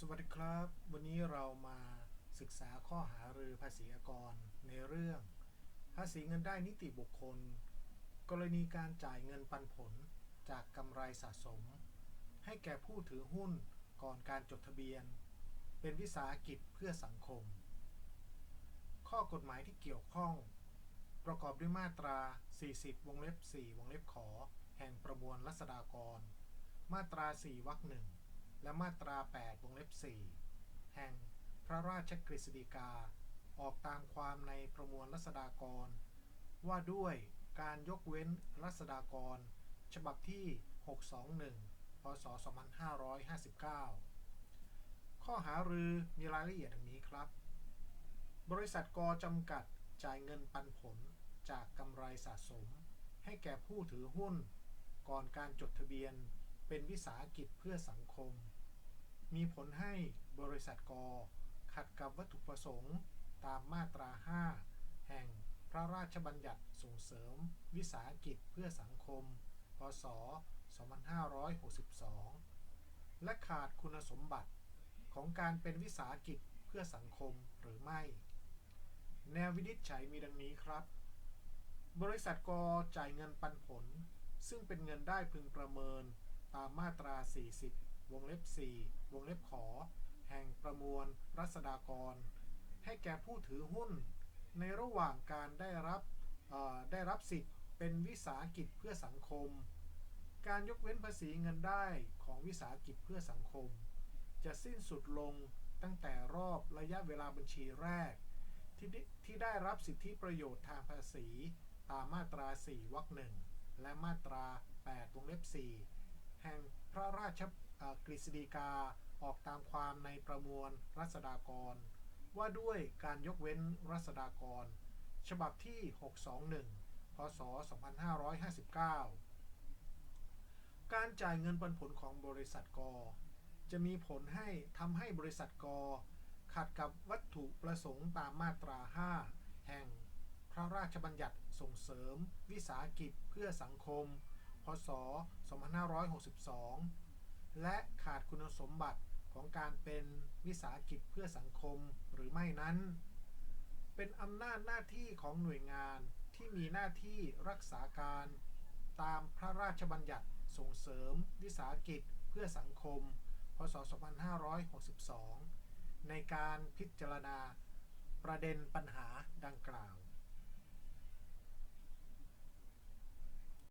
สวัสดีครับ วันนี้เรามาศึกษาข้อหารือภาษีอากรในเรื่อง ภาษีเงินได้นิติบุคคล กรณีการจ่ายเงินปันผลจากกำไรสะสม ให้แก่ผู้ถือหุ้นก่อนการจดทะเบียน เป็นวิสาหกิจเพื่อสังคม ข้อกฎหมายที่เกี่ยวข้อง ประกอบด้วยมาตรา 40 วงเล็บ 4 วงเล็บขอ แห่งประมวลรัษฎากร มาตรา 4 วรรคหนึ่ง และมาตรา 8 วงเล็บ 4 แห่งพระราชกฤษฎีกา ออกตามความในประมวลรัษฎากร ว่าด้วยการยกเว้นรัษฎากร ฉบับที่ 621 พศ 2559 ข้อหารือมีรายละเอียดดังนี้ครับ บริษัทกจำกัดจ่ายเงินปันผลจากกำไรสะสม ให้แก่ผู้ถือหุ้น ก่อนการจดทะเบียนเป็นวิสาหกิจเพื่อสังคม มีผลให้บริษัทกขัดกับวัตถุประสงค์ ตามมาตรา 5 แห่งพระราชบัญญัติส่งเสริม วิสาหกิจเพื่อสังคม พศ 2562 และขาดคุณสมบัติของการเป็นวิสาหกิจเพื่อสังคมหรือไม่ แนววินิจฉัยมีดังนี้ครับ บริษัทกจ่ายเงินปันผล ซึ่งเป็นเงินได้พึงประเมินตามมาตรา 40 วงเล็บ 4 วงเล็บขอ แห่งประมวลรัษฎากร ให้แก่ผู้ถือหุ้น ในระหว่างการได้รับได้รับสิทธิ์เป็นวิสาหกิจเพื่อสังคม การยกเว้นภาษีเงินได้ของวิสาหกิจเพื่อสังคม จะสิ้นสุดลงตั้งแต่รอบระยะเวลาบัญชีแรก ที่ได้ที่ได้รับสิทธิประโยชน์ทางภาษีตามมาตรา 4วรรคหนึ่งและมาตรา 8 วงเล็บ 4 แห่งพระราช กฤษฎีกาออกตามความในประมวลรัษฎากร ว่าด้วยการยกเว้นรัษฎากร ฉบับที่ 621 พศ 2559 การจ่ายเงินปันผลของบริษัทก จะมีผลให้ทำให้บริษัทก ขัดกับวัตถุประสงค์ตามมาตรา 5 แห่งพระราชบัญญัติส่งเสริม วิสาหกิจเพื่อสังคม พศ 2562 และขาดคุณสมบัติของการเป็นวิสาหกิจเพื่อสังคมหรือไม่นั้น เป็นอำนาจหน้าที่ของหน่วยงานที่มีหน้าที่รักษาการตามพระราชบัญญัติส่งเสริมวิสาหกิจเพื่อสังคม พศ 2562 ในการพิจารณาประเด็นปัญหาดังกล่าว